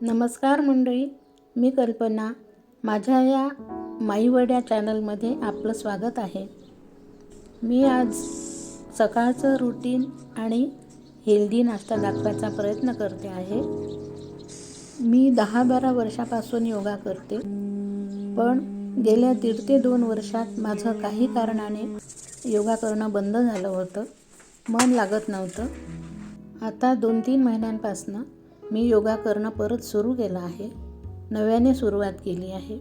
नमस्कार मंडळी मी कल्पना माझ्या या माईवड्या चॅनलमध्ये आपलं स्वागत आहे. मी आज सकाळचं रुटीन आणि हेल्दी नाश्ता दाखवायचा प्रयत्न करते आहे. मी दहा बारा वर्षापासून योगा करते पण गेल्या दीड ते दोन वर्षात माझं काही कारणाने योगा करणं बंद झालं होतं. मन लागत नव्हतं. आता दोन तीन महिन्यांपासनं मी योगा करणं परत सुरू केलं आहे. नव्याने सुरुवात केली आहे.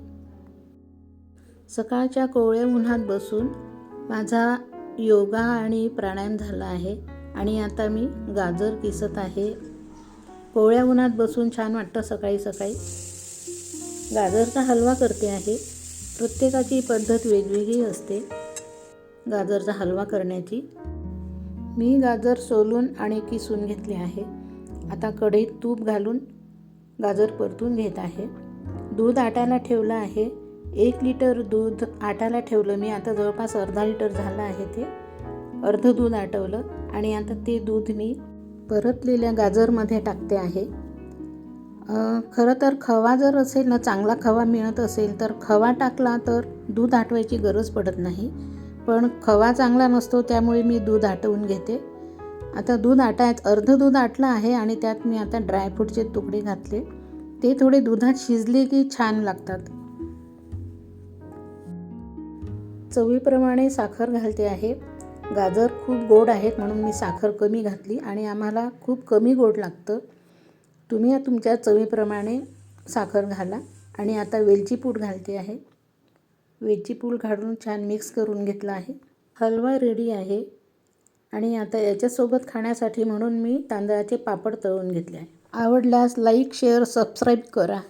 सकाळच्या कोवळ्या उन्हात बसून माझा योगा आणि प्राणायाम झाला आहे आणि आता मी गाजर किसत आहे. कोवळ्या उन्हात बसून छान वाटतं सकाळी सकाळी. गाजरचा हलवा करते आहे. प्रत्येकाची पद्धत वेगवेगळी असते. गाजरचा हलवा करण्याची. मी गाजर सोलून आणि किसून घेतले आहे. आता कढईत तूप घालून गाजर परतून घेत आहे. दूध आटायला ठेवलं आहे. एक लिटर दूध आटायला ठेवलं. मी आता जवळपास अर्धा लिटर झालं आहे ते. अर्ध दूध आटवलं आणि आता ते दूध मी परतलेल्या गाजरमध्ये टाकते आहे. खरं तर खवा जर असेल ना चांगला खवा मिळत असेल तर खवा टाकला तर दूध आटवायची गरज पडत नाही. पण खवा चांगला नसतो त्यामुळे मी दूध आटवून घेते. आता दूध आटायत अर्ध दूध आटलं आहे आणि त्यात मी आता ड्रायफ्रूटचे तुकडे घातले. ते थोडे दुधात शिजले की छान लागतात. चवीप्रमाणे साखर घालते आहे. गाजर खूप गोड आहेत म्हणून मी साखर कमी घातली आणि आम्हाला खूप कमी गोड लागतं. तुम्ही तुमच्या चवीप्रमाणे साखर घाला आणि आता वेलची पूड घालते आहे. वेलची पूड घालून छान मिक्स करून घेतला आहे. हलवा रेडी आहे. आणि आता याच्यासोबत खाण्यासाठी म्हणून मी तांदळाचे पापड तळून घेतले आहे. आवडल्यास लाईक शेअर सबस्क्राईब करा.